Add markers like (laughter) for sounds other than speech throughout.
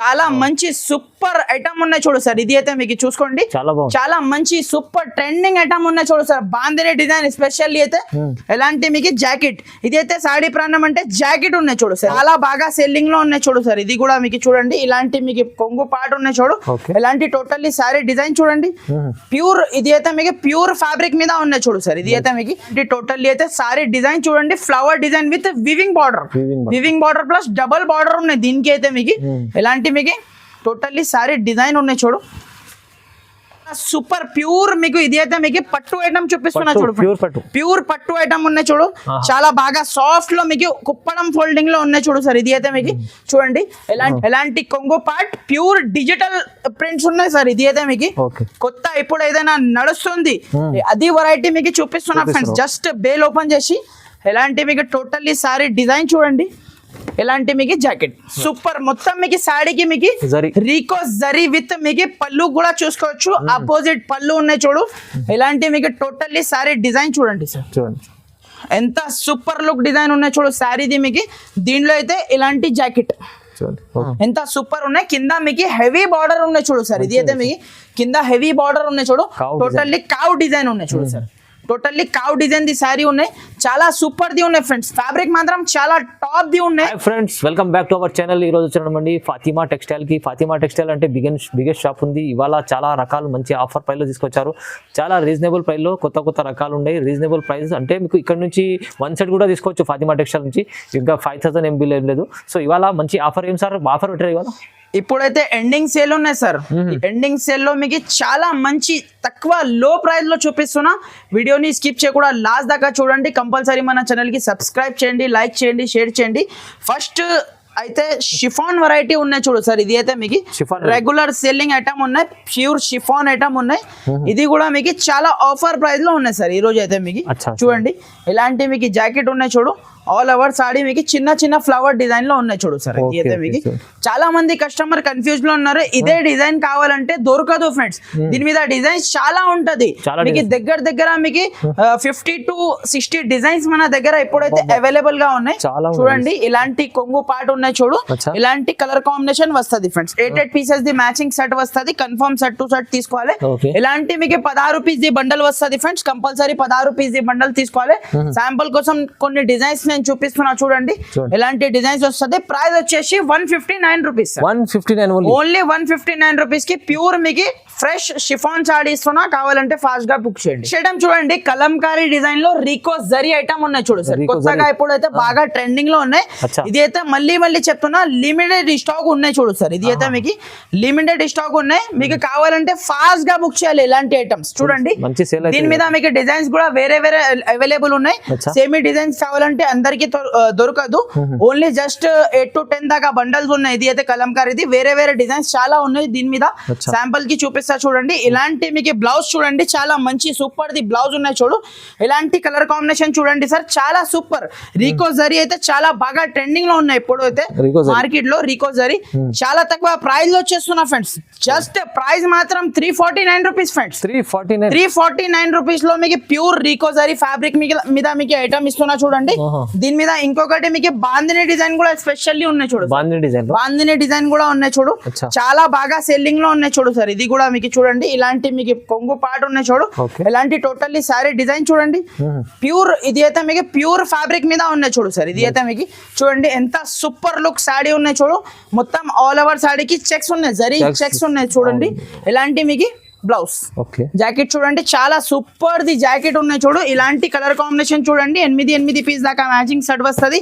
చాలా మంచి super item ఉన్నాయి చూడు సార్. ఇది అయితే మీకు చూసుకోండి. చాలా మంచి సూపర్ ట్రెండింగ్ ఐటమ్ ఉన్నాయి చూడు సార్. బాందిని డిజైన్ స్పెషల్లీ అయితే. ఎలాంటి మీకు జాకెట్. ఇది అయితే సాడీ ప్రాణం అంటే జాకెట్ ఉన్నాయి చూడు సార్. చాలా బాగా సెల్లింగ్లో ఉన్నాయి చూడు సార్. ఇది కూడా మీకు చూడండి. ఇలాంటి మీకు కొంగు పాటు ఉన్నాయి చూడు. ఎలాంటి టోటల్లీ సారీ డిజైన్ చూడండి. ప్యూర్ ఇది అయితే మీకు ప్యూర్ ఫ్యాబ్రిక్ మీద ఉన్నాయి చూడు సార్. ఇది అయితే మీకు ఇది టోటల్లీ అయితే సారీ డిజైన్ చూడండి. Flower design with weaving border. Weaving border plus double border ఉన్నాయి. దీనికి అయితే మీకు Hmm. ఎలాంటి మీకు? టోటల్లీ సారీ డిజైన్ ఉన్నాయి చూడు. సూపర్ ప్యూర్ మీకు ఇది అయితే మీకు పట్టు ఐటమ్ చూపిస్తున్నా చూడు. pure పట్టు. ప్యూర్ పట్టు ఐటమ్ ఉన్నాయి చూడు. చాలా బాగా సాఫ్ట్లో మీకు కుప్పడం ఫోల్డింగ్లో ఉన్నాయి చూడు సార్. ఇది అయితే మీకు చూడండి. ఎలాంటి ఎలాంటి కొంగు పార్ట్ ప్యూర్ డిజిటల్ ప్రింట్స్ ఉన్నాయి సార్. ఇది అయితే మీకు కొత్త ఇప్పుడు ఏదైనా నడుస్తుంది. అది వెరైటీ మీకు చూపిస్తున్నా ఫ్రెండ్స్. జస్ట్ బేల్ ఓపెన్ చేసి ఎలాంటి మీకు టోటల్లీ సారీ డిజైన్ చూడండి. ఎలాంటి మీకు జాకెట్. సూపర్. మొత్తం మీకు సాడీకి మీకు. రీకో జరీ విత్ మీకు పళ్ళు కూడా చూసుకోవచ్చు. అపోజిట్ పళ్ళు ఉన్నాయి చూడు. ఎలాంటి మీకు టోటల్లీ సారీ డిజైన్ చూడండి సార్. చూడండి. ఎంత సూపర్ లుక్ డిజైన్ ఉన్నాయి చూడు సారీది మీకు దీనిలో అయితే ఇలాంటి జాకెట్. ఎంత సూపర్ ఉన్నాయి. కింద మీకు హెవీ బార్డర్ ఉన్నాయి చూడు సార్. ఇది అయితే మీకు కింద హెవీ బార్డర్ ఉన్నాయి చూడు. టోటల్లీ కావ్ డిజైన్ ఉన్నాయి చూడు సార్. టోటల్లీ కావ్ డిజైన్ ది సారీ ఉన్నాయి. చాలా సూపర్ ది ఉన్నాయి ఫ్రెండ్స్ ఫ్యాబ్రిక్ మాత్రం చాలా టాప్ ది ఉన్నాయి. Friends welcome back to our channel ఈ రోజు వచ్చినమండి ఫాతిమా టెక్స్టైల్కి ఫాతిమా టెక్స్టైల్ అంటే బిగెస్ట్ బిగ్గెస్ట్ షాప్ ఉంది. ఇవాళ చాలా రకాలు మంచి ఆఫర్ ప్రైస్లో తీసుకొచ్చారు. చాలా రీజనబుల్ ప్రైస్లో కొత్త కొత్త రకాలు ఉన్నాయి. రీజనబుల్ ప్రైస్ అంటే మీకు ఇక్కడ నుంచి వన్ సెట్ కూడా తీసుకోవచ్చు ఫాతిమా టెక్స్టైల్ నుంచి. ఇంకా ఫైవ్ థౌసండ్ ఎంబీలో ఏం లేదు సో ఇవాళ మంచి ఆఫర్ ఏం సార్? ఆఫర్ పెట్టారు ఇవాళ? ఇప్పుడైతే ఎండింగ్ సేల్ ఉన్నాయి సార్. ఎండింగ్ సేల్లో మీకు చాలా మంచి తక్కువ లో ప్రైస్లో చూపిస్తున్నా. వీడియోని స్కిప్ చేయకుండా లాస్ట్ దాకా చూడండి. కంపల్సరీ మన ఛానల్కి సబ్స్క్రైబ్ చేయండి లైక్ చేయండి షేర్ చేయండి. ఫస్ట్ అయితే షిఫాన్ వెరైటీ ఉన్నాయి చూడు సార్ ఇది అయితే మీకు. రెగ్యులర్ సెల్లింగ్ ఐటమ్ ఉన్నాయి ప్యూర్ షిఫాన్ ఐటమ్ ఉన్నాయి. ఇది కూడా మీకు చాలా ఆఫర్ ప్రైస్లో ఉన్నాయి సార్ ఈ రోజు అయితే మీకు. చూడండి. ఇలాంటి మీకు జాకెట్ ఉన్నాయి చూడు. ఆల్ ఓవర్ సాడీ మీకు చిన్న చిన్న ఫ్లవర్ డిజైన్లో ఉన్నాయి చూడు సార్. మీకు. చాలా మంది కస్టమర్ కన్ఫ్యూజ్లో ఉన్నారు. ఇదే డిజైన్ కావాలంటే దొరకదు ఫ్రెండ్స్ దీని మీద డిజైన్స్ చాలా ఉంటది. మీకు. దగ్గర దగ్గర మీకు ఫిఫ్టీ టు సిక్స్టీ డిజైన్స్ మన దగ్గర ఇప్పుడైతే అవైలబుల్గా ఉన్నాయి. చూడండి ఇలాంటి కొంగు పాట ఉన్నాయి చూడు. ఇలాంటి కలర్ కాంబినేషన్ వస్తది ఫ్రెండ్స్ ఎయిట్ ఎయిట్ పీసెస్ ది మ్యాచింగ్ సెట్ వస్తది. కన్ఫర్మ్ సెట్ టు సెట్ తీసుకోవాలి. ఇలాంటి మీకు పదహారు పీస్ ది బండల్ వస్తది ఫ్రెండ్స్ కంపల్సరీ పదహారు పీస్ ది బండల్ తీసుకోవాలి. శాంపుల్ కోసం కొన్ని డిజైన్స్ నేను చూపిస్తున్నా చూడండి. ఇలాంటి డిజైన్స్ వస్తది? ప్రైస్ వచ్చేసి one fifty nine rupees. One fifty nine only. Only one fifty nine రూపీస్కి ప్యూర్ మీకు ఫ్రెష్ షిఫాన్ సాడీ ఇస్తున్నా కావాలంటే ఫాస్ట్గా బుక్ చేయండి. ఐటమ్ చూడండి కలంకారీ డిజైన్లో రీకో జరీ ఐటమ్ ఉన్నాయి చూడు సార్. కొత్తగా. ఇప్పుడైతే బాగా ట్రెండింగ్లో ఉన్నాయి. ఇది అయితే మళ్ళీ మళ్ళీ చెప్తున్నా లిమిటెడ్ స్టాక్ ఉన్నాయి చూడు సార్. ఇది అయితే మీకు లిమిటెడ్ స్టాక్ ఉన్నాయి. మీకు కావాలంటే ఫాస్ట్గా బుక్ చేయాలి ఇలాంటి ఐటమ్స్ చూడండి. దీని మీద మీకు డిజైన్స్ కూడా వేరే వేరే అవైలబుల్ ఉన్నాయి. సేమీ డిజైన్స్ కావాలంటే అందరికి దొరకదు. Only just eight to ten దాకా బండల్స్ ఉన్నాయి. ఇది అయితే కలంకారీది. వేరే వేరే డిజైన్స్ చాలా ఉన్నాయి దీని మీద. శాంపుల్కి చూపిస్తా చూడండి. ఇలాంటి మీకు బ్లౌజ్ చూడండి. చాలా మంచి సూపర్ ది బ్లౌజ్ ఉన్నాయి చూడు. ఇలాంటి కలర్ కాంబినేషన్ చూడండి సార్. చాలా సూపర్ రీకో జరీ అయితే చాలా బాగా ట్రెండింగ్లో ఉన్నాయి ఇప్పుడు అయితే. మార్కెట్లో రీకో జరీ చాలా తక్కువ ప్రైస్లో వచ్చేస్తున్నా ఫ్రెండ్స్ జస్ట్ ప్రైస్ మాత్రం three forty nine rupees friends three forty nine three forty nine రూపీస్లో మీకు ప్యూర్ రీకోజరీ ఫ్యాబ్రిక్ మీద మీకు ఐటమ్ ఇస్తున్నా చూడండి. దీని మీద ఇంకొకటి మీకు బాందిని డిజైన్ కూడా స్పెషల్లీ ఉన్నాయి చూడు బాంధీ డిజైన్ బాందిని డిజైన్ కూడా ఉన్నాయి చూడు. చాలా బాగా సెల్లింగ్లో ఉన్నాయి చూడు సార్. ఇది కూడా మీకు చూడండి ఇలాంటి మీకు కొంగు పాట ఉన్నాయి చూడు. ఇలాంటి టోటల్లీ సారీ డిజైన్ చూడండి. ప్యూర్ ఇది అయితే మీకు ప్యూర్ ఫ్యాబ్రిక్ మీద ఉన్నాయి చూడు సార్. ఇది అయితే మీకు చూడండి ఎంత సూపర్ లుక్ సాడీ ఉన్నాయి చూడు. మొత్తం ఆల్ ఓవర్ సాడీకి చెక్స్ ఉన్నాయి జరీ. చెక్స్ ఉన్నాయి చూడండి. ఇలాంటి మీకు బ్లౌజ్. ఓకే. జాకెట్ చూడండి చాలా సూపర్ ది జాకెట్ ఉన్నాయి చూడు. ఇలాంటి కలర్ కాంబినేషన్ చూడండి ఎనిమిది ఎనిమిది పీస్ దాకా మ్యాచింగ్ సెట్ వస్తుంది.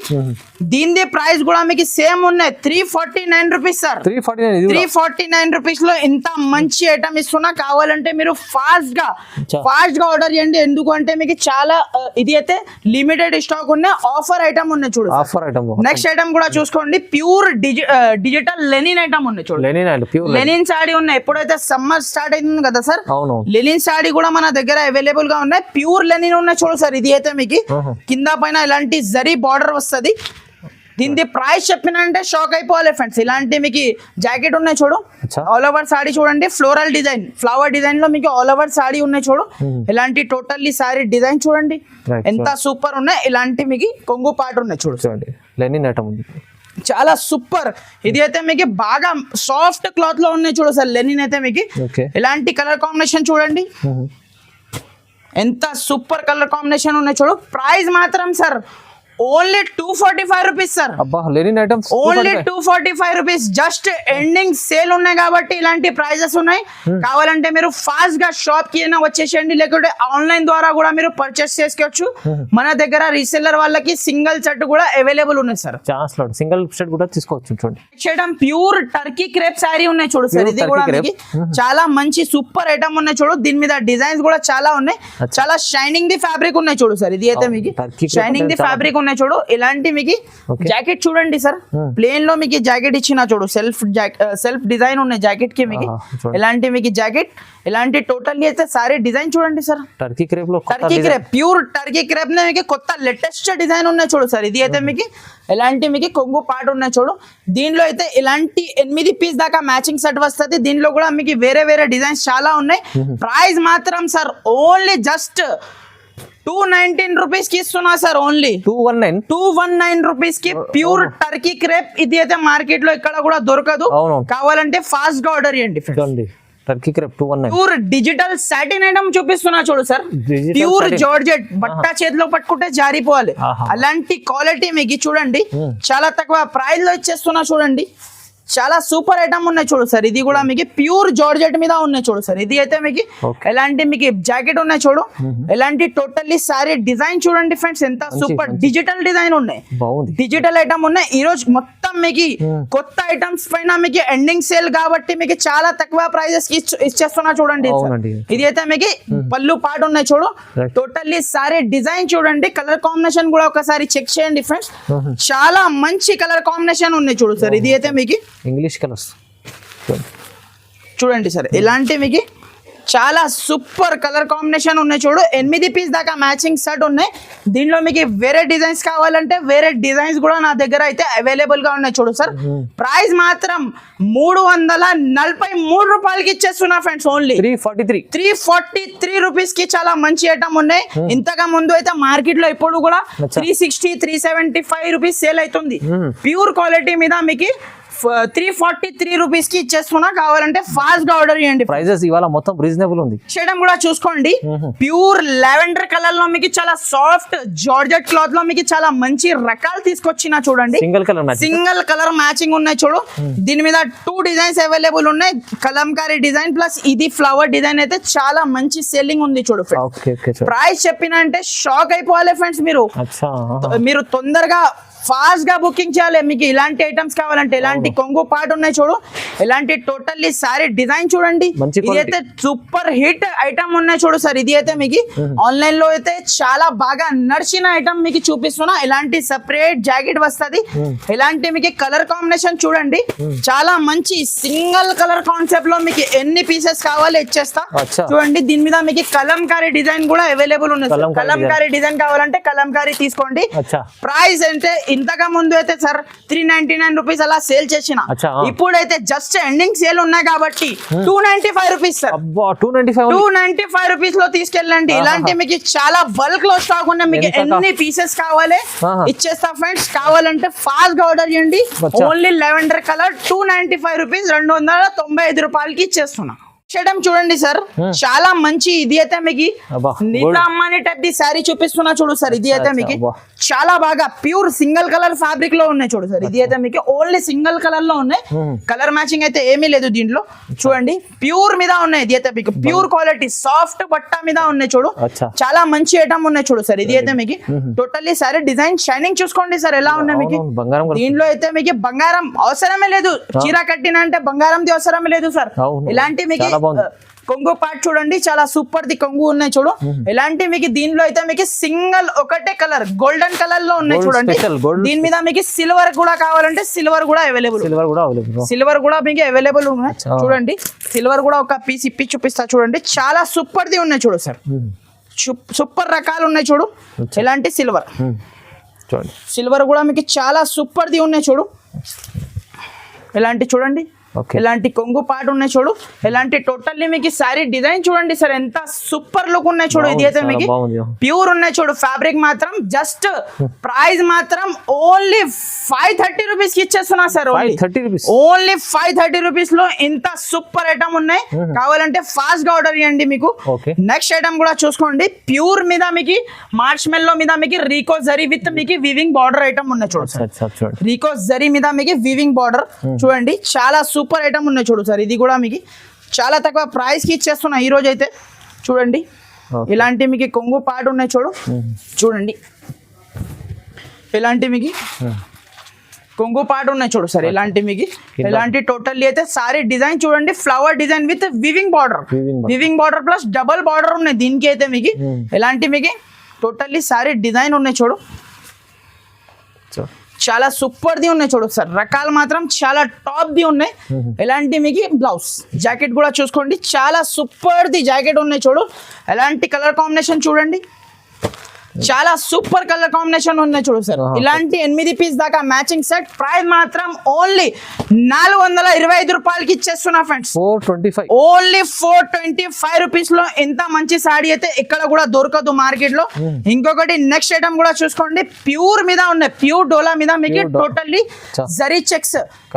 దీని ప్రైస్ కూడా మీకు సేమ్ ఉన్నాయి. Three forty nine rupees sir. Three forty nine ఇది త్రీ కూడా. ఫార్టీ నైన్ రూపీస్లో ఇంత మంచి ఐటమ్ ఇస్తున్నా. కావాలంటే మీరు ఫాస్ట్గా. ఫాస్ట్గా ఆర్డర్ చేయండి. ఎందుకంటే మీకు చాలా ఇది అయితే లిమిటెడ్ స్టాక్ ఉన్నాయి ఆఫర్ ఐటమ్ ఉన్నాయి చూడు ఆఫర్ ఐటమ్ నెక్స్ట్ ఐటమ్ కూడా చూసుకోండి. ప్యూర్ డిజిటల్ లెనిన్ ఐటమ్ ఉన్నాయి చూడు. లెనిన్ లెనిన్ సాడీ ఉన్నాయి. ఎప్పుడైతే సమ్మర్ స్టార్ట్ అవుతుంది కదా సార్? అవును. లెనిన్ సాడీ కూడా మన దగ్గర అవైలబుల్గా ఉన్నాయి. ప్యూర్ లెనిన్ ఉన్నాయి చూడు సార్ ఇది అయితే మీకు. కింద పైన ఇలాంటి జరీ బార్డర్ వస్తది. దీని ప్రైస్ చెప్పినంటే షాక్ అయిపోవాలి ఫ్రెండ్స్ ఇలాంటి మీకు జాకెట్ ఉన్నాయి చూడు. ఆల్ ఓవర్ సాడీ చూడండి ఫ్లోరల్ డిజైన్ ఫ్లవర్ డిజైన్లో మీకు ఆల్ ఓవర్ సాడీ ఉన్నాయి చూడు. ఇలాంటి టోటల్లీ సారీ డిజైన్ చూడండి. ఎంత సూపర్ ఉన్నాయి. ఇలాంటి మీకు కొంగు పాట ఉన్నాయి చూడు. చూడండి. లెనిన్ ఐటమ్ ఉంది. చాలా సూపర్. ఇది అయితే మీకు బాగా సాఫ్ట్ క్లాత్లో ఉన్నాయి చూడు సార్ లెనిన్ అయితే మీకు. ఇలాంటి కలర్ కాంబినేషన్ చూడండి. ఎంత సూపర్ కలర్ కాంబినేషన్ ఉన్నాయి చూడు. ప్రైస్ మాత్రం sir only two forty five rupees sir linen items only two forty five rupees just ending sale ఉన్నాయి కాబట్టి ఇలాంటి ప్రైజెస్ ఉన్నాయి. కావాలంటే మీరు ఫాస్ట్గా షాప్కి అయినా వచ్చేసేయండి లేకుంటే ఆన్లైన్ ద్వారా కూడా మీరు పర్చేస్ చేసుకోవచ్చు. మన దగ్గర రీసెల్లర్ వాళ్ళకి సింగిల్ సెట్ కూడా అవైలబుల్ ఉన్నాయి సార్ ఛాన్స్లో సింగిల్ షర్ట్ కూడా తీసుకోవచ్చు చూడండి. చేయడం ప్యూర్ టర్కీ క్రేప్ శారీ ఉన్నాయి చూడు సార్ ఇది కూడా మీకు చాలా మంచి సూపర్ ఐటమ్ ఉన్నాయి చూడు. దీని మీద డిజైన్స్ కూడా చాలా ఉన్నాయి. చాలా షైనింగ్ ది ఫ్యాబ్రిక్ ఉన్నాయి చూడు సార్ ఇది అయితే మీకు షైనింగ్ ది ఫ్యాబ్రిక్ ఉన్నాయి. చూడు ఇలాంటి మీకు. జాకెట్ చూడండి సార్. ప్లేన్లో మీకు జాకెట్ ఇచ్చిన చూడు సెల్ఫ్ సెల్ఫ్ డిజైన్ ఉన్నాయి జాకెట్కి మీకు. ఇలాంటి మీకు జాకెట్ ఇలాంటి టోటల్లీ అయితే సారీ డిజైన్ చూడండి sir Turkey క్రేప్లో Turkey. Crepe pure Turkey crepe నే మీకు కొత్త లేటెస్ట్ డిజైన్ ఉన్నాయి చూడు సార్ ఇది అయితే మీకు ఎలాంటి మీకు కొంగు పాట ఉన్నాయి చూడు దీనిలో అయితే ఇలాంటి ఎనిమిది పీస్ దాకా మ్యాచింగ్ సెట్ వస్తుంది దీనిలో కూడా మీకు వేరే వేరే డిజైన్స్ చాలా ఉన్నాయి ప్రైస్ మాత్రం sir only just two nineteen రూపీస్కి ఇస్తున్నా sir only. Two one nine? Two one nine రూపీస్కి ప్యూర్ టర్కీ క్రేప్ ఇది అయితే మార్కెట్లో ఇక్కడ కూడా దొరకదు. కావాలంటే ఫాస్ట్గా ఆర్డర్ చేయండి Turkey crepe two one pure digital satin item చూపిస్తున్నా చూడు సార్. ప్యూర్. జార్జెట్. బట్ట చేతిలో పట్టుకుంటే జారిపోవాలి. అలాంటి క్వాలిటీ మీకు చూడండి. చాలా తక్కువ ప్రైస్లో ఇచ్చేస్తున్నా చూడండి. చాలా సూపర్ ఐటమ్ ఉన్నాయి చూడు సార్. ఇది కూడా మీకు ప్యూర్ జార్జెట్ మీద ఉన్నాయి చూడు సార్. ఇది అయితే మీకు. ఎలాంటి మీకు జాకెట్ ఉన్నాయి చూడు. ఎలాంటి టోటల్లీ సారీ డిజైన్ చూడండి ఫ్రెండ్స్ ఎంత సూపర్. డిజిటల్ డిజైన్ ఉన్నాయి. డిజిటల్ ఐటమ్ ఉన్నాయి. ఈ రోజు మొత్తం మీకు Hmm. కొత్త ఐటమ్స్ పైన మీకు ఎండింగ్ సేల్ కాబట్టి మీకు చాలా తక్కువ ప్రైజెస్ ఇచ్చేస్తున్నా చూడండి. ఇది అయితే మీకు పళ్ళు పాటు ఉన్నాయి చూడు. టోటల్లీ సారీ డిజైన్ చూడండి. కలర్ కాంబినేషన్ కూడా ఒకసారి చెక్ చేయండి ఫ్రెండ్స్. చాలా మంచి కలర్ కాంబినేషన్ ఉన్నాయి చూడు సార్. ఇది అయితే మీకు ఇంగ్లీష్ కలర్స్ చూడండి సార్ ఇలాంటి మీకు చాలా సూపర్ కలర్ కాంబినేషన్ ఉన్నాయి చూడు. ఎనిమిది పీస్ దాకా మ్యాచింగ్ సెట్ ఉన్నాయి. దీనిలో మీకు వేరే డిజైన్స్ కావాలంటే వేరే డిజైన్స్ కూడా నా దగ్గర అయితే అవైలబుల్గా ఉన్నాయి చూడు సార్. ప్రైస్ మాత్రం మూడు వందల నలభై మూడు రూపాయలకి ఇచ్చేస్తున్నా friends only three forty three three forty three రూపీస్కి చాలా మంచి ఐటమ్ ఉన్నాయి. ఇంతగా ముందు అయితే మార్కెట్లో ఇప్పుడు కూడా. Three sixty three seventy five rupees sale అవుతుంది. ప్యూర్ క్వాలిటీ మీద మీకు త్రీ ఫార్టీ త్రీ రూపీస్కి ఇచ్చేస్తున్నా కావాలంటే ఫాస్ట్గా ఆర్డర్ చేయండి. ప్రైజెస్ ఇవాళ మొత్తం రీజనబుల్ ఉంది. చేయడం కూడా చూసుకోండి. ప్యూర్ లావెండర్ కలర్లో మీకు చాలా సాఫ్ట్ జార్జెట్ క్లాత్లో మీకు చాలా మంచి రకాలు తీసుకొచ్చిన చూడండి. Single colour single colour matching ఉన్నాయి చూడు. దీని మీద టూ డిజైన్స్ అవైలబుల్ ఉన్నాయి. కలంకారీ డిజైన్ ప్లస్ ఇది ఫ్లవర్ డిజైన్ అయితే చాలా మంచి సెల్లింగ్ ఉంది చూడు ప్రైస్ చెప్పిన అంటే షాక్ అయిపోవాలి ఫ్రెండ్స్ మీరు. మీరు తొందరగా ఫాస్ట్గా బుకింగ్ చేయాలి. మీకు ఇలాంటి ఐటమ్స్ కావాలంటే ఇలాంటి కొంగు పాటు ఉన్నాయి చూడు. ఇలాంటి టోటల్లీ సారీ డిజైన్ చూడండి. ఇది. అయితే సూపర్ హిట్ ఐటమ్ ఉన్నాయి చూడు సార్. ఇది అయితే మీకు ఆన్లైన్లో అయితే చాలా బాగా నడిచిన ఐటమ్ మీకు చూపిస్తున్నా. ఇలాంటి సెపరేట్ జాకెట్ వస్తది. ఇలాంటి మీకు కలర్ కాంబినేషన్ చూడండి. చాలా మంచి సింగిల్ కలర్ కాన్సెప్ట్లో మీకు ఎన్ని పీసెస్ కావాలి ఇచ్చేస్తా. చూడండి దీని మీద మీకు కలంకారీ డిజైన్ కూడా అవైలబుల్ ఉంది సార్. కలంకారీ డిజైన్ కావాలంటే కలంకారీ తీసుకోండి. ప్రైస్ అంటే ఇంతగా ముందు అయితే sir three ninety nine rupees అలా సేల్ చేసిన. ఇప్పుడైతే జస్ట్ ఎండింగ్ సేల్ ఉన్నాయి కాబట్టి two ninety five rupees sir two ninety five రూపీస్లో తీసుకెళ్ళండి. ఇలాంటి మీకు చాలా బల్క్లో స్టాక్ ఉన్నాయి. మీకు ఎన్ని పీసెస్ కావాలి. ఇచ్చేస్తా ఫ్రెండ్స్ కావాలంటే ఫాస్ట్గా ఆర్డర్ చేయండి. Only lavender colour two ninety five rupees రెండు వందల తొంభై ఐదు రూపాయలకి ఇచ్చేస్తున్నా. చేయడం చూడండి సార్. చాలా మంచి ఇది అయితే మీకు. నీతా. అమ్మాని టైప్ ది శారీ చూపిస్తున్నా చూడు సార్ ఇది అయితే మీకు. చాలా బాగా ప్యూర్ సింగిల్ కలర్ ఫ్యాబ్రిక్లో ఉన్నాయి చూడు సార్ ఇది అయితే మీకు. ఓన్లీ సింగిల్ కలర్లో ఉన్నాయి. కలర్ మ్యాచింగ్ అయితే ఏమీ లేదు దీంట్లో. చూడండి ప్యూర్ మీద ఉన్నాయి ఇది అయితే మీకు. ప్యూర్ క్వాలిటీ సాఫ్ట్ బట్ట మీద ఉన్నాయి చూడు. చాలా మంచి ఐటమ్ ఉన్నాయి చూడు సార్ ఇది అయితే మీకు. టోటల్లీ సారీ డిజైన్ షైనింగ్ చూసుకోండి సార్ ఎలా ఉన్నాయి మీకు. బంగారం. దీనిలో అయితే మీకు బంగారం అవసరమే లేదు. చీర కట్టిన అంటే బంగారంది అవసరమే లేదు సార్. ఇలాంటి మీకు బాగుంది. కొంగు పార్ట్ చూడండి చాలా సూపర్ ది కొంగు ఉన్నాయి చూడు. ఇలాంటి మీకు దీనిలో అయితే మీకు సింగిల్ ఒకటే కలర్ గోల్డెన్ కలర్లో ఉన్నాయి చూడండి. దీని మీద మీకు సిల్వర్ కూడా కావాలంటే సిల్వర్ కూడా అవైలబుల్ సిల్వర్ కూడా అవైలబుల్ సిల్వర్ కూడా మీకు అవైలబుల్ ఉన్నాయి. చూడండి సిల్వర్ కూడా ఒక పీస్ ఇప్పి చూపిస్తా చూడండి. చాలా సూపర్ ది ఉన్నాయి చూడు సార్. సూపర్ రకాలు ఉన్నాయి చూడు. ఇలాంటి సిల్వర్ చూడండి. సిల్వర్ కూడా మీకు చాలా సూపర్ ది ఉన్నాయి చూడు. ఇలాంటి చూడండి. ఇలాంటి కొంగు పాటు ఉన్నాయి చూడు. ఇలాంటి టోటల్లీ మీకు సారీ డిజైన్ చూడండి సార్. ఎంత సూపర్ లుక్ ఉన్నాయి చూడు. ఇది అయితే మీకు ప్యూర్ ఉన్నాయి చూడు. ఫ్యాబ్రిక్ మాత్రం జస్ట్ (laughs) ప్రైస్ మాత్రం ఓన్లీ ఫైవ్ థర్టీ రూపీస్కి ఇచ్చేస్తున్నా sir only. Five thirty rupees. లో ఇంత సూపర్ ఐటమ్ ఉన్నాయి. కావాలంటే ఫాస్ట్గా ఆర్డర్ చేయండి మీకు. నెక్స్ట్ ఐటమ్ కూడా చూసుకోండి. ప్యూర్ మీద మీకు మార్చ్ మెల్లో మీద మీకు రీకో జరీ విత్ మీకు వివింగ్ బార్డర్ ఐటమ్ ఉన్నాయి చూడు సార్. సార్ చూడండి. రీకో జరీ మీద మీకు వివింగ్ బార్డర్ చూడండి. చాలా సూపర్ ఐటమ్ ఉన్నాయి చూడు సార్. ఇది కూడా మీకు చాలా తక్కువ ప్రైస్కి ఇచ్చేస్తున్నా ఈ రోజు అయితే. చూడండి. ఇలాంటి మీకు కొంగు పాటు ఉన్నాయి చూడు. చూడండి. ఇలాంటి మీకు కొంగు పాటు ఉన్నాయి చూడు సార్. ఇలాంటి మీకు ఇలాంటి టోటల్లీ అయితే సారీ డిజైన్ చూడండి. Flower design with weaving border. Weaving border plus double border ఉన్నాయి దీనికి అయితే మీకు. ఇలాంటి మీకు టోటల్లీ సారీ డిజైన్ ఉన్నాయి చూడు. చాలా సూపర్ ది ఉన్నాయి చూడు సార్. రకాలు మాత్రం చాలా టాప్ ది ఉన్నాయి. ఎలాంటి మీకు బ్లౌజ్ జాకెట్ కూడా చూసుకోండి. చాలా సూపర్ ది జాకెట్ ఉన్నాయి చూడు. ఎలాంటి కలర్ కాంబినేషన్ చూడండి. చాలా సూపర్ కలర్ కాంబినేషన్ ఉన్నాయి చూడు సార్. ఇలాంటి ఎనిమిది పీస్ దాకా మ్యాచింగ్ సెట్ ప్రైస్ మాత్రం ఓన్లీ నాలుగు వందల ఇరవై ఐదు రూపాయలకి ఇచ్చేస్తున్నా friends four twenty five only four twenty five రూపీస్లో ఎంత మంచి సాడీ అయితే ఎక్కడ కూడా దొరకదు మార్కెట్లో. ఇంకొకటి నెక్స్ట్ ఐటమ్ కూడా చూసుకోండి. ప్యూర్ మీద ఉన్నాయి. ప్యూర్ డోలా మీద మీకు టోటల్లీ. Zari checks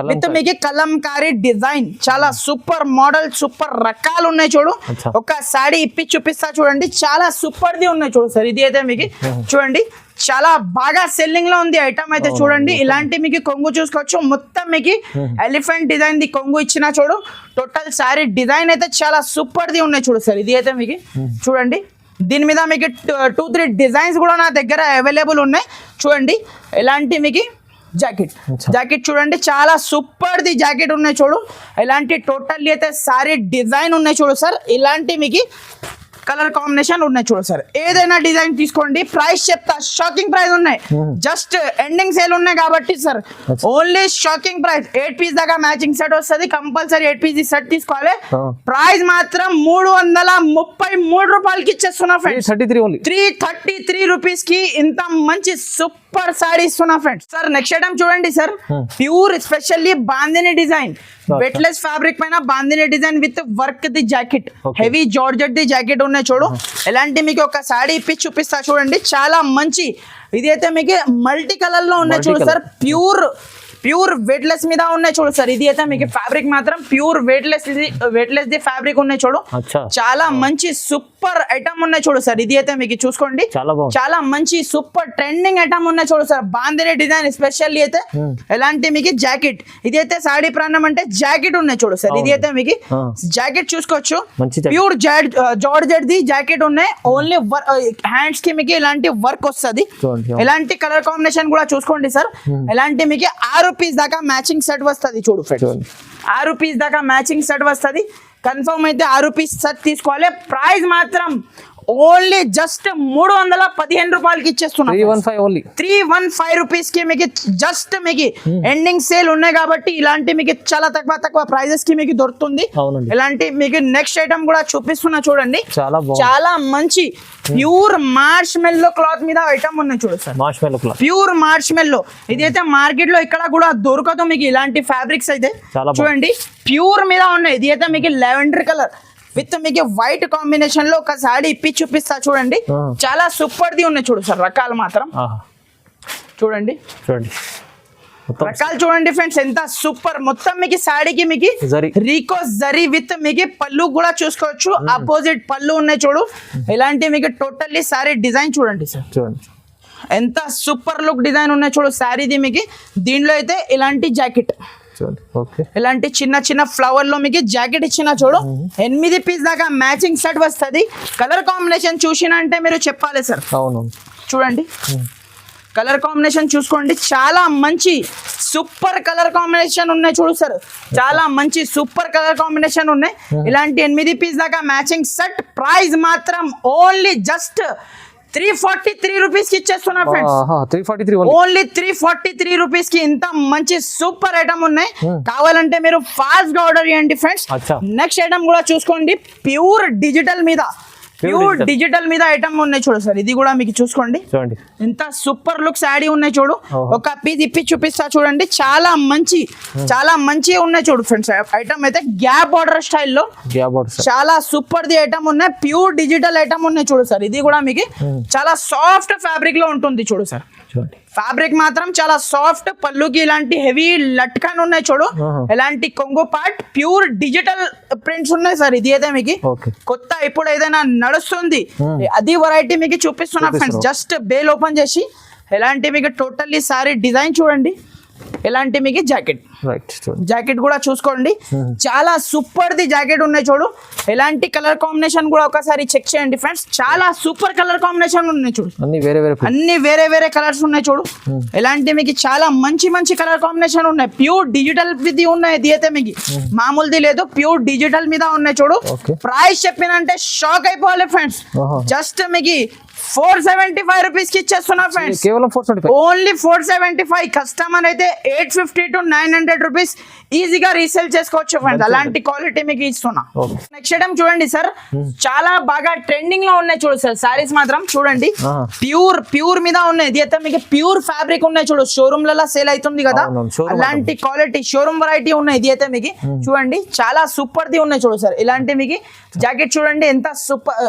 with. మీకు కలంకారీ డిజైన్ చాలా సూపర్ మోడల్ సూపర్ రకాలు ఉన్నాయి చూడు. ఒక సాడీ ఇప్పి చూపిస్తా చూడండి. చాలా సూపర్ ది ఉన్నాయి చూడు సార్. ఇది అయితే మీకు చూడండి చాలా బాగా సెల్లింగ్లో ఉంది ఐటమ్ అయితే చూడండి. ఇలాంటి మీకు కొంగు చూసుకోవచ్చు. మొత్తం మీకు ఎలిఫెంట్ డిజైన్ ది కొంగు ఇచ్చిన చూడు టోటల్ సారీ డిజైన్ అయితే చాలా సూపర్ ది ఉన్నాయి చూడు సార్ ఇది అయితే మీకు చూడండి. దీని మీద మీకు టూ త్రీ డిజైన్స్ కూడా నా దగ్గర అవైలబుల్ ఉన్నాయి. చూడండి ఎలాంటి మీకు జాకెట్. జాకెట్ చూడండి చాలా సూపర్ ది జాకెట్ ఉన్నాయి చూడు. ఇలాంటి టోటల్లీ అయితే సారీ డిజైన్ ఉన్నాయి చూడు సార్ ఇలాంటి మీకు కలర్ కాంబినేషన్ ఉన్నాయి చూడు సార్. ఏదైనా డిజైన్ తీసుకోండి. ప్రైస్ చెప్తా. షాకింగ్ ప్రైస్ ఉన్నాయి. జస్ట్ ఎండింగ్ సేల్ ఉన్నాయి కాబట్టి sir. Only shocking price. Eight piece దాకా మ్యాచింగ్ సెట్ వస్తుంది. కంపల్సరీ ఎయిట్ పీస్ సెట్ తీసుకోవాలి. ప్రైస్ మాత్రం మూడు వందల ముప్పై మూడు రూపాయలకి ఇచ్చేస్తున్నా friends thirty three only three thirty three రూపీస్కి ఇంత మంచి సూపర్ సారీ ఇస్తున్నా ఫ్రెండ్స్ సార్ నెక్స్ట్ ఐటమ్ చూడండి sir. Hmm. Pure specially bandhani design. Weightless fabric పైన బాందిని డిజైన్ విత్ వర్క్ ది జాకెట్. హెవీ జార్జెట్ ది జాకెట్ ఉన్నాయి చూడు. ఎలాంటి మీకు ఒక సాడీ ఇప్పి చూపిస్తా చూడండి. చాలా మంచి. ఇది అయితే మీకు మల్టీ కలర్లో ఉన్నాయి చూడు సార్. ప్యూర్ ప్యూర్ వెయిట్లెస్ మీద ఉన్నాయి చూడు సార్. ఇది అయితే మీకు ఫ్యాబ్రిక్ మాత్రం ప్యూర్ వెయిట్లెస్ ఇది వెయిట్లెస్ ది ఫ్యాబ్రిక్ ఉన్నాయి చూడు. అచ్చా. చాలా మంచి సూపర్ ఐటమ్ ఉన్నాయి చూడు సార్. ఇది అయితే మీకు చూసుకోండి. చాలా బాగుంది. చాలా మంచి సూపర్ ట్రెండింగ్ ఐటమ్ ఉన్నాయి చూడు సార్. బాందిని డిజైన్ స్పెషల్లీ అయితే Hmm. ఎలాంటి మీకు జాకెట్ ఇది అయితే సాడీ ప్రాణం అంటే జాకెట్ ఉన్నాయి చూడు సార్. ఇది అవును. అయితే మీకు Ah. జాకెట్ చూసుకోవచ్చు. మంచి jacket. ప్యూర్ జార్జెట్ ది జాకెట్ ఉన్నాయి. ఓన్లీ హ్యాండ్స్కి మీకు ఇలాంటి వర్క్ వస్తుంది. చూడండి, అవును. ఎలాంటి కలర్ కాంబినేషన్ కూడా చూసుకోండి సార్. ఎలాంటి మీకు ఆరు పీస్ దాకా మ్యాచింగ్ సెట్ వస్తుంది చూడు ఫ్రెండ్స్ ఆరు పీస్ దాకా మ్యాచింగ్ సెట్ వస్తుంది. కన్ఫర్మ్ అయితే ఆరు పీస్ సెట్ తీసుకోవాలి. ప్రైస్ మాత్రం ఓన్లీ జస్ట్ మూడు వందల పదిహేను రూపాయలకి త్రీ ఇచ్చేస్తున్నాం one five only three one five రూపీస్కి మీకు జస్ట్ మీకు ఎండింగ్ సేల్ ఉన్నాయి కాబట్టి ఇలాంటి మీకు చాలా తక్కువ తక్కువ ప్రైజెస్కి మీకు దొరుకుతుంది. ఇలాంటి మీకు నెక్స్ట్ ఐటమ్ కూడా చూపిస్తున్నా చూడండి. చాలా చాలా మంచి ప్యూర్ మార్చ్ మెల్లో క్లాత్ మీద ఐటమ్ ఉన్నాయి చూడు sir. Marshmallow cloth pure marshmallow ఇదైతే మార్కెట్లో ఇక్కడ కూడా దొరకదు మీకు ఇలాంటి ఫ్యాబ్రిక్స్ అయితే. చూడండి. ప్యూర్ మీద ఉన్నాయి. ఇది అయితే మీకు లెవెండర్ కలర్ విత్ మీకు వైట్ కాంబినేషన్లో ఒక సాడీ ఇప్పి చూపిస్తా చూడండి. చాలా సూపర్ ది ఉన్నాయి చూడు సార్ రకాలు మాత్రం. చూడండి. చూడండి. రకాలు చూడండి ఫ్రెండ్స్ ఎంత సూపర్. మొత్తం మీకు సాడీకి మీకు. రీకో జరీ విత్ మీకు పళ్ళు కూడా చూసుకోవచ్చు. అపోజిట్ పళ్ళు ఉన్నాయి చూడు. ఇలాంటి మీకు టోటల్లీ సారీ డిజైన్ చూడండి సార్. చూడండి. ఎంత సూపర్ లుక్ డిజైన్ ఉన్నాయి చూడు శారీది మీకు దీనిలో అయితే ఇలాంటి జాకెట్. ఇలాంటి చిన్న చిన్న ఫ్లవర్లో మీకు జాకెట్ ఇచ్చిన చూడు ఎనిమిది పీస్ దాకా మ్యాచింగ్ సెట్ వస్తుంది. కలర్ కాంబినేషన్ చూసిన అంటే మీరు చెప్పాలి సార్. అవును. చూడండి. కలర్ కాంబినేషన్ చూసుకోండి. చాలా మంచి సూపర్ కలర్ కాంబినేషన్ ఉన్నాయి చూడు సార్. చాలా మంచి సూపర్ కలర్ కాంబినేషన్ ఉన్నాయి. ఇలాంటి ఎనిమిది పీస్ దాకా మ్యాచింగ్ సెట్ ప్రైస్ మాత్రం only just three forty three రూపీస్కి ఇచ్చేస్తున్నా friends three forty three only three forty three రూపీస్కి ఇంత మంచి సూపర్ ఐటమ్ ఉన్నాయి. Hmm. కావాలంటే మీరు ఫాస్ట్గా ఆర్డర్ చేయండి ఫ్రెండ్స్. నెక్స్ట్ ఐటమ్ కూడా చూసుకోండి. ప్యూర్ డిజిటల్ మీద. ప్యూర్ డిజిటల్ మీద ఐటమ్ ఉన్నాయి చూడు సార్. ఇది కూడా మీకు చూసుకోండి. చూడండి. ఎంత సూపర్ లుక్స్ యాడ్ ఉన్నాయి చూడు. ఒక పీస్ ఇప్పి చూపిస్తా చూడండి. చాలా మంచి చాలా మంచి ఉన్నాయి చూడు ఫ్రెండ్స్ ఐటమ్ అయితే గ్యాప్ బార్డర్ స్టైల్లో చాలా సూపర్ ది ఐటమ్ ఉన్నాయి. ప్యూర్ డిజిటల్ ఐటమ్ ఉన్నాయి చూడు సార్. ఇది కూడా మీకు చాలా సాఫ్ట్ ఫ్యాబ్రిక్లో ఉంటుంది చూడు సార్. చూడండి. ఫ్యాబ్రిక్ మాత్రం చాలా సాఫ్ట్ పళ్ళుకి ఇలాంటి హెవీ లట్కాన్ ఉన్నాయి చూడు. ఎలాంటి కొంగు పార్ట్ ప్యూర్ డిజిటల్ ప్రింట్స్ ఉన్నాయి సార్ ఇది అయితే మీకు కొత్త ఇప్పుడు ఏదైనా నడుస్తుంది. అది వెరైటీ మీకు చూపిస్తున్నా ఫ్రెండ్స్. జస్ట్ బేల్ ఓపెన్ చేసి ఎలాంటి మీకు టోటల్లీ సారీ డిజైన్ చూడండి ఎలాంటి మీకు జాకెట్? రైట్ జాకెట్ కూడా చూసుకోండి. చాలా సూపర్ ది జాకెట్ ఉన్నాయి చూడు. ఎలాంటి కలర్ కాంబినేషన్ కూడా ఒకసారి చెక్ చేయండి ఫ్రెండ్స్. చాలా సూపర్ కలర్ కాంబినేషన్ ఉన్నాయి చూడు. అన్ని వేరే వేరే అన్ని వేరే వేరే కలర్స్ ఉన్నాయి చూడు. ఎలాంటి మీకు చాలా మంచి మంచి కలర్ కాంబినేషన్ ఉన్నాయి. ప్యూర్ డిజిటల్ ఇది ఉన్నాయి ఇది అయితే మీకు. మామూలుది లేదు ప్యూర్ డిజిటల్ మీద ఉన్నాయి చూడు. ప్రైస్ చెప్పినంటే షాక్ అయిపోవాలి ఫ్రెండ్స్. జస్ట్ మీకు ఫోర్ సెవెంటీ ఫైవ్ రూపీస్కి ఇచ్చేస్తున్నా ఫ్రెండ్స్ కేవలం four five. Only four seventy five. Customer అయితే eight fifty two nine hundred rupees ఈజీగా రీసేల్ చేసుకోవచ్చు ఫ్రెండ్స్ అలాంటి క్వాలిటీ మీకు ఇస్తున్నా. నెక్స్ట్ ఐటమ్ చూడండి సార్ చాలా బాగా ట్రెండింగ్లో ఉన్నాయి చూడు సార్ సారీస్ మాత్రం చూడండి. ప్యూర్ ప్యూర్ మీద ఉన్నాయి. ఇది అయితే మీకు ప్యూర్ ఫ్యాబ్రిక్ ఉన్నాయి చూడు. షోరూమ్లలో సేల్ అవుతుంది కదా. అలాంటి క్వాలిటీ షోరూమ్ వెరైటీ ఉన్నాయి ఇది అయితే మీకు. చూడండి చాలా సూపర్ ది ఉన్నాయి చూడు సార్ ఇలాంటి మీకు జాకెట్ చూడండి ఎంత సూపర్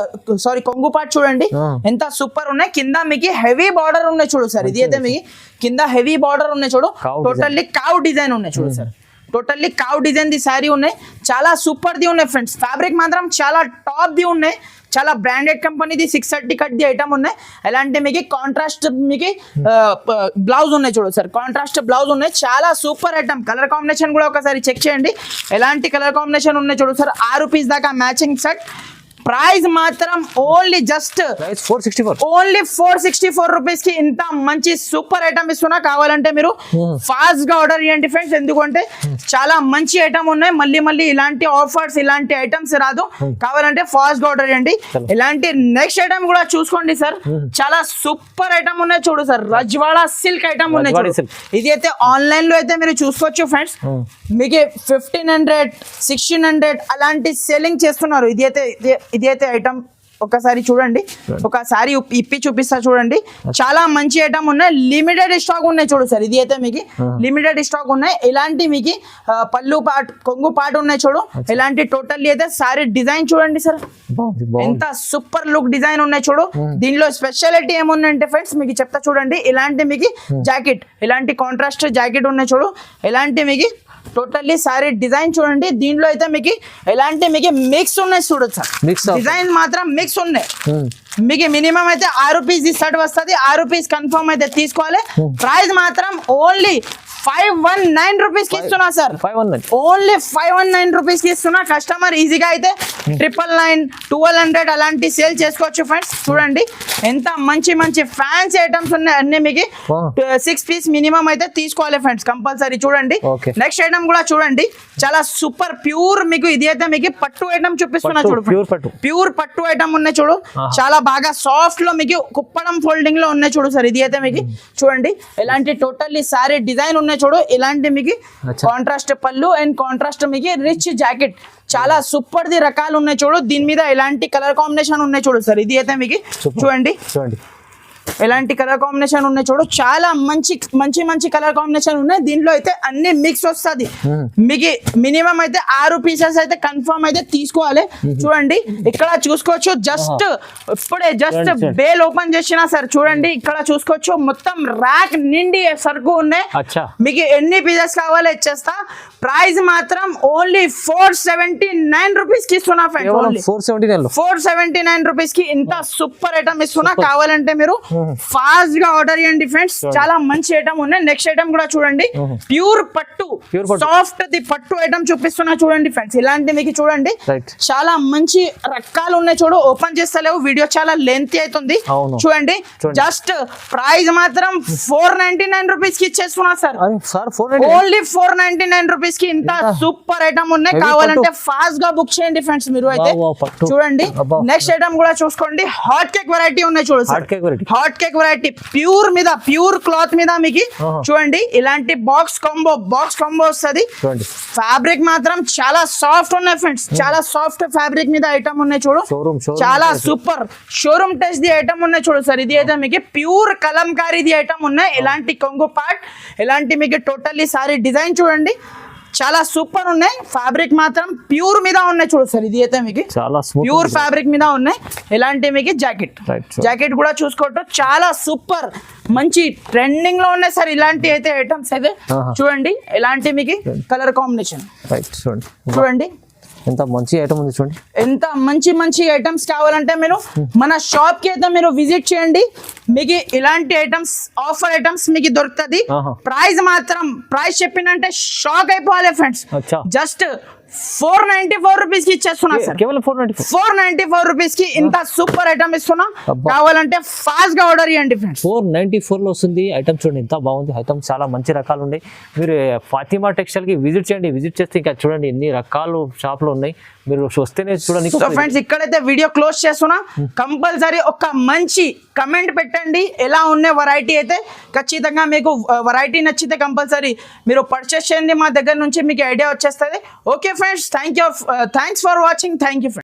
సారీ కొంగు పాట్ చూడండి. ఎంత సూపర్ ఉన్నాయి. కింద మీకు హెవీ బార్డర్ ఉన్నాయి చూడు సార్. ఇది అయితే మీకు కింద హెవీ బార్డర్ ఉన్నాయి చూడు. టోటల్లీ కావ్ డిజైన్ ఉన్నాయి చూడు సార్. టోటల్లీ కావ్ డిజైన్ ది శారీ ఉన్నాయి. చాలా సూపర్ ది ఉన్నాయి ఫ్రెండ్స్ ఫ్యాబ్రిక్ మాత్రం చాలా టాప్ ది ఉన్నాయి. చాలా బ్రాండెడ్ కంపెనీది సిక్స్ థర్టీ కట్ ది ఐటమ్ ఉన్నాయి. ఎలాంటి మీకు కాంట్రాస్ట్ మీకు బ్లౌజ్ ఉన్నాయి చూడు సార్. కాంట్రాస్ట్ బ్లౌజ్ ఉన్నాయి. చాలా సూపర్ ఐటమ్ కలర్ కాంబినేషన్ కూడా ఒకసారి చెక్ చేయండి. ఎలాంటి కలర్ కాంబినేషన్ ఉన్నాయి చూడు సార్. ఆ రూపీస్ దాకా మ్యాచింగ్ సెట్ ప్రైస్ మాత్రం only just price four sixty four only four sixty four రూపీస్కి ఇంత మంచి సూపర్ ఐటమ్ ఇస్తున్నా. కావాలంటే మీరు ఫాస్ట్గా ఆర్డర్ చేయండి ఫ్రెండ్స్ ఎందుకంటే చాలా మంచి ఐటమ్ ఉన్నాయి. మళ్ళీ మళ్ళీ ఇలాంటి ఆఫర్స్ ఇలాంటి ఐటమ్స్ రాదు. కావాలంటే ఫాస్ట్గా ఆర్డర్ చేయండి. ఇలాంటి నెక్స్ట్ ఐటమ్ కూడా చూసుకోండి సార్ చాలా సూపర్ ఐటమ్ ఉన్నాయి చూడు సార్ రజ్వాడా సిల్క్ ఐటమ్ ఉన్నాయి చూడు. ఇది అయితే ఆన్లైన్లో అయితే మీరు చూసుకోవచ్చు ఫ్రెండ్స్ మీకు ఫిఫ్టీన్ హండ్రెడ్ సిక్స్టీన్ హండ్రెడ్ అలాంటి సెల్లింగ్ చేస్తున్నారు. ఇది అయితే ఇది- అయితే ఐటమ్ ఒకసారి చూడండి. ఒకసారి ఇప్పి చూపిస్తా చూడండి. చాలా మంచి ఐటమ్ ఉన్నాయి. లిమిటెడ్ స్టాక్ ఉన్నాయి చూడు సార్ ఇది అయితే మీకు లిమిటెడ్ స్టాక్ ఉన్నాయి. ఇలాంటి మీకు పళ్ళు పాట్ కొంగు పాటు ఉన్నాయి చూడు. ఇలాంటి టోటల్లీ అయితే సారీ డిజైన్ చూడండి సార్. ఎంత సూపర్ లుక్ డిజైన్ ఉన్నాయి చూడు. దీనిలో స్పెషాలిటీ ఏముందంటే ఫ్రెండ్స్ మీకు చెప్తా చూడండి. ఇలాంటి మీకు జాకెట్ ఇలాంటి కాంట్రాస్ట్ జాకెట్ ఉన్నాయి చూడు. ఇలాంటి మీకు టోటల్లీ సారీ డిజైన్ చూడండి. దీంట్లో అయితే మీకు ఎలాంటి మీకు మిక్స్ ఉన్నాయి చూడొచ్చు of- డిజైన్ మాత్రం మిక్స్ ఉన్నాయి. Hmm. మీకు మినిమం అయితే ఆరు పీస్ షర్ట్ వస్తుంది. ఆరు పీస్ కన్ఫర్మ్ అయితే తీసుకోవాలి. ప్రైస్ మాత్రం ఓన్లీ ఫైవ్ వన్ నైన్ రూపీస్కి ఇస్తున్నా sir five one nine. Only five one nine రూపీస్కి ఇస్తున్నా. కస్టమర్ ఈజీగా అయితే ట్రిపుల్ నైన్ ట్వెల్వ్ హండ్రెడ్ అలాంటి సేల్ చేసుకోవచ్చు ఫ్రెండ్స్ చూడండి. ఎంత మంచి మంచి ఫ్యాన్సీ ఐటమ్స్ ఉన్నాయి అన్ని మీకు. సిక్స్ పీస్ మినిమం అయితే తీసుకోవాలి ఫ్రెండ్స్ కంపల్సరీ చూడండి. నెక్స్ట్ ఐటమ్ కూడా చూడండి. చాలా సూపర్ ప్యూర్ మీకు ఇది అయితే మీకు పట్టు ఐటమ్ చూపిస్తున్నా చూడు. ప్యూర్ పట్టు. ఐటమ్ ఉన్నాయి చూడు. చాలా బాగా సాఫ్ట్లో మీకు కుప్పడం ఫోల్డింగ్లో ఉన్నాయి చూడు సార్ ఇది అయితే మీకు చూడండి. ఎలాంటి టోటల్లీ సారీ డిజైన్ ఉన్నాయి చూడు ఇలాంటి మీకు. కాంట్రాస్ట్ పళ్ళు అండ్ కాంట్రాస్ట్ మీకు రిచ్ జాకెట్ చాలా సూపర్ ది రకాలు ఉన్నాయి చూడు. దీని మీద ఎలాంటి కలర్ కాంబినేషన్ ఉన్నాయి చూడు సార్. ఇది అయితే మీకు. చూడండి. చూడండి. ఎలాంటి కలర్ కాంబినేషన్ ఉన్నాయి చూడు? చాలా మంచి మంచి మంచి కలర్ కాంబినేషన్ ఉన్నాయి. దీంట్లో అయితే అన్ని మిక్స్ వస్తుంది. మీకు మినిమం అయితే ఆరు పీసెస్ అయితే కన్ఫర్మ్ అయితే తీసుకోవాలి. చూడండి ఇక్కడ చూసుకోవచ్చు. జస్ట్ ఇప్పుడే జస్ట్. బేల్ ఓపెన్ చేసినా సార్ చూడండి ఇక్కడ చూసుకోవచ్చు. మొత్తం ర్యాక్ నిండి సరుకు ఉన్నాయి. మీకు ఎన్ని పీసెస్ కావాలో ఇచ్చేస్తా. ప్రైస్ మాత్రం ఓన్లీ ఫోర్ సెవెంటీ నైన్ రూపీస్కి ఇస్తున్నా ఓన్లీ ఫోర్ సెవెంటీ నైన్ రూపీస్కి ఇంత సూపర్ ఐటమ్ ఇస్తున్నా. కావాలంటే మీరు. ఫాస్ట్గా ఆర్డర్ చేయండి ఫ్రెండ్స్ చూడండి. చాలా మంచి ఐటమ్ ఉన్నాయి నెక్స్ట్ ఐటమ్ కూడా చూడండి. ప్యూర్ పట్టు. సాఫ్ట్ ది పట్టు ఐటమ్ చూపిస్తున్నా చూడండి ఫ్రెండ్స్ ఇలాంటి మీకు చూడండి చాలా మంచి రకాలు ఉన్నాయి చూడు ఓపెన్ చేస్తలేవు వీడియో చాలా లెంత్ అవుతుంది. చూడండి చూడండి. జస్ట్ ప్రైస్ మాత్రం ఫోర్ నైన్టీ నైన్ రూపీస్కి ఇచ్చేస్తున్నా sir only four ninety nine రూపీస్కి ఇంత? సూపర్ ఐటమ్ ఉన్నాయి కావాలంటే. ఫాస్ట్గా బుక్ చేయండి ఫ్రెండ్స్ మీరు అయితే. చూడండి. నెక్స్ట్ ఐటమ్ కూడా చూసుకోండి హాట్ కేక్ వెరైటీ ఉన్నాయి చూడు Hot cake variety. Hot cake variety pure మీద ప్యూర్ క్లాత్ మీద మీకు. చూడండి ఇలాంటి బాక్స్ కాంబో బాక్స్ కాంబో వస్తుంది. ఫ్యాబ్రిక్ మాత్రం చాలా సాఫ్ట్ ఉన్నాయి ఫ్రెండ్స్ చాలా సాఫ్ట్ ఫ్యాబ్రిక్ మీద ఐటమ్ ఉన్నాయి చూడు. చాలా సూపర్ షోరూమ్ టెస్ట్ ది ఐటమ్ ఉన్నాయి చూడు సార్. ఇది అయితే మీకు ప్యూర్ కలంకారీది ఐటమ్ ఉన్నాయి. ఎలాంటి కొంగు పార్ట్ ఎలాంటి మీకు టోటల్లీ సారీ డిజైన్ చూడండి. చాలా సూపర్ ఉన్నాయి. ఫ్యాబ్రిక్ మాత్రం ప్యూర్ మీద ఉన్నాయి చూడు సార్ ఇది అయితే మీకు. చాలా ప్యూర్ ఫ్యాబ్రిక్ మీద ఉన్నాయి. ఎలాంటి మీకు జాకెట్. జాకెట్ కూడా చూసుకోవటం చాలా సూపర్. మంచి ట్రెండింగ్లో ఉన్నాయి సార్ ఇలాంటి అయితే ఐటమ్స్ అయితే. చూడండి ఎలాంటి మీకు కలర్ కాంబినేషన్ చూడండి. ఎంత మంచి ఐటమ్ ఉంది చూడండి ఎంత మంచి మంచి ఐటమ్స్ కావాలంటే మీరు మన షాప్కి అయితే మీరు విజిట్ చేయండి మీకు ఇలాంటి ఐటమ్స్ ఆఫర్ ఐటమ్స్ మీకు దొరుకుతుంది. ప్రైస్ మాత్రం ప్రైస్ చెప్పినంటే షాక్ అయిపోవాలి friends. Just four ninety four రూపీస్కి ఇచ్చేస్తున్నా సార్ కేవలం four ninety four? Four ninety four రూపీస్కి ఇంత సూపర్ ఐటమ్ ఇస్తున్నా. కావాలంటే ఫాస్ట్గా ఆర్డర్ చేయండి ఫ్రెండ్స్ ఫోర్ నైంటీ ఫోర్లో వస్తుంది. ఐటమ్ చూడండి ఎంత బాగుంది. ఐటమ్ చాలా మంచి రకాలు ఉన్నాయి మీరు ఫాతిమా టెక్స్టైల్కి విజిట్ చేయండి. విజిట్ చేస్తే ఇంకా చూడండి ఎన్ని రకాలు షాప్లు ఉన్నాయి. మీరు వస్తేనే చూడండి సో ఫ్రెండ్స్ ఇక్కడైతే వీడియో క్లోజ్ చేస్తున్నా. కంపల్సరీ ఒక మంచి కమెంట్ పెట్టండి. ఎలా ఉన్న వెరైటీ అయితే ఖచ్చితంగా మీకు వెరైటీ నచ్చితే కంపల్సరీ మీరు పర్చేస్ చేయండి మా దగ్గర నుంచి మీకు ఐడియా వచ్చేస్తుంది. Okay friends thank you thanks for watching thank you